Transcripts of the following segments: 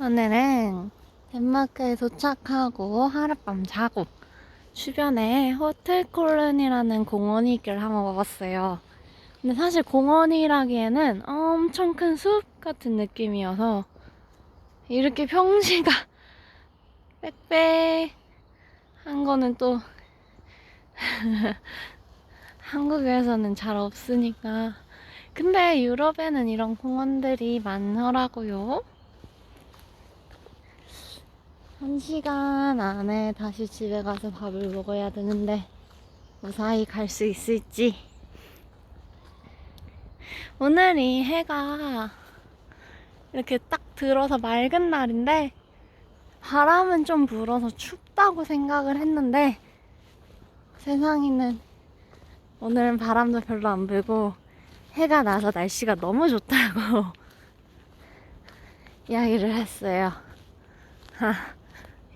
오늘은 덴마크에 도착하고 하룻밤 자고 주변에 호텔콜른이라는 공원이 있길 한번 와봤어요. 근데 사실 공원이라기에는 엄청 큰 숲 같은 느낌이어서 이렇게 평지가 빽빽한 거는 또 한국에서는 잘 없으니까. 근데 유럽에는 이런 공원들이 많더라고요. 한 시간 안에 다시 집에 가서 밥을 먹어야 되는데 무사히 갈 수 있을지. 오늘이 해가 이렇게 딱 들어서 맑은 날인데 바람은 좀 불어서 춥다고 생각을 했는데 세상에는 오늘은 바람도 별로 안 불고 해가 나서 날씨가 너무 좋다고 이야기를 했어요.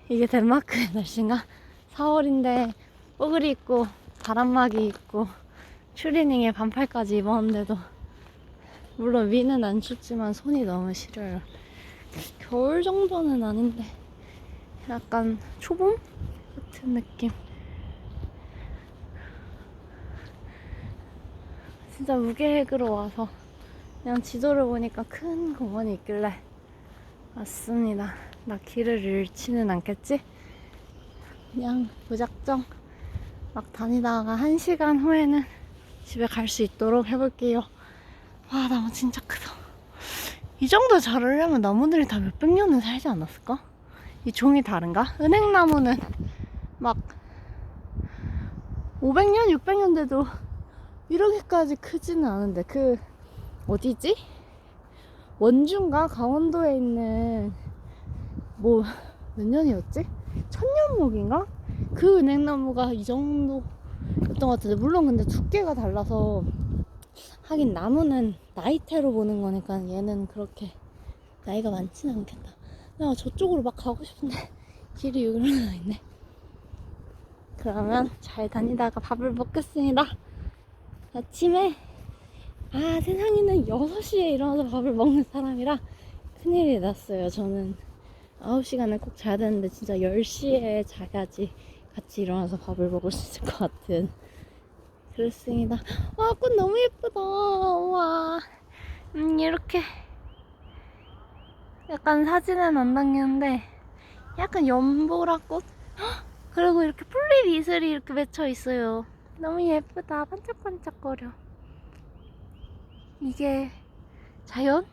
아, 이게 덴마크의 날씨인가? 4월인데 뽀글이 있고 바람막이 있고 추리닝에 반팔까지 입었는데도 물론 위는 안 춥지만 손이 너무 시려요. 겨울 정도는 아닌데 약간 초봄 같은 느낌. 진짜 무계획으로 와서 그냥 지도를 보니까 큰 공원이 있길래 왔습니다. 나 길을 잃지는 않겠지? 그냥 무작정 막 다니다가 한 시간 후에는 집에 갈 수 있도록 해볼게요. 와, 나무 진짜 크다. 이 정도 자르려면 나무들이 다 몇백 년은 살지 않았을까? 이 종이 다른가? 은행나무는 막 500년, 600년 돼도 이렇게까지 크지는 않은데 그 어디지? 원주인가 강원도에 있는 뭐 몇 년이었지? 천년목인가? 그 은행나무가 이 정도였던 것 같은데 물론 근데 두께가 달라서 하긴 나무는 나이테로 보는 거니까 얘는 그렇게 나이가 많지는 않겠다. 내가 저쪽으로 막 가고 싶은데 길이 여기로 나 있네. 그러면 잘 다니다가 밥을 먹겠습니다. 아침에 아 세상에는 6시에 일어나서 밥을 먹는 사람이라 큰일이 났어요 저는 9시간을 꼭 자야 되는데 진짜 10시에 자야지 같이 일어나서 밥을 먹을 수 있을 것 같은 그렇습니다 와 꽃 너무 예쁘다 우와 음 이렇게 약간 사진은 안 담기는데 약간 연보라 꽃 헉! 그리고 이렇게 풀잎 이슬이 이렇게 맺혀 있어요 너무 예쁘다. 반짝반짝거려. 이게 자연?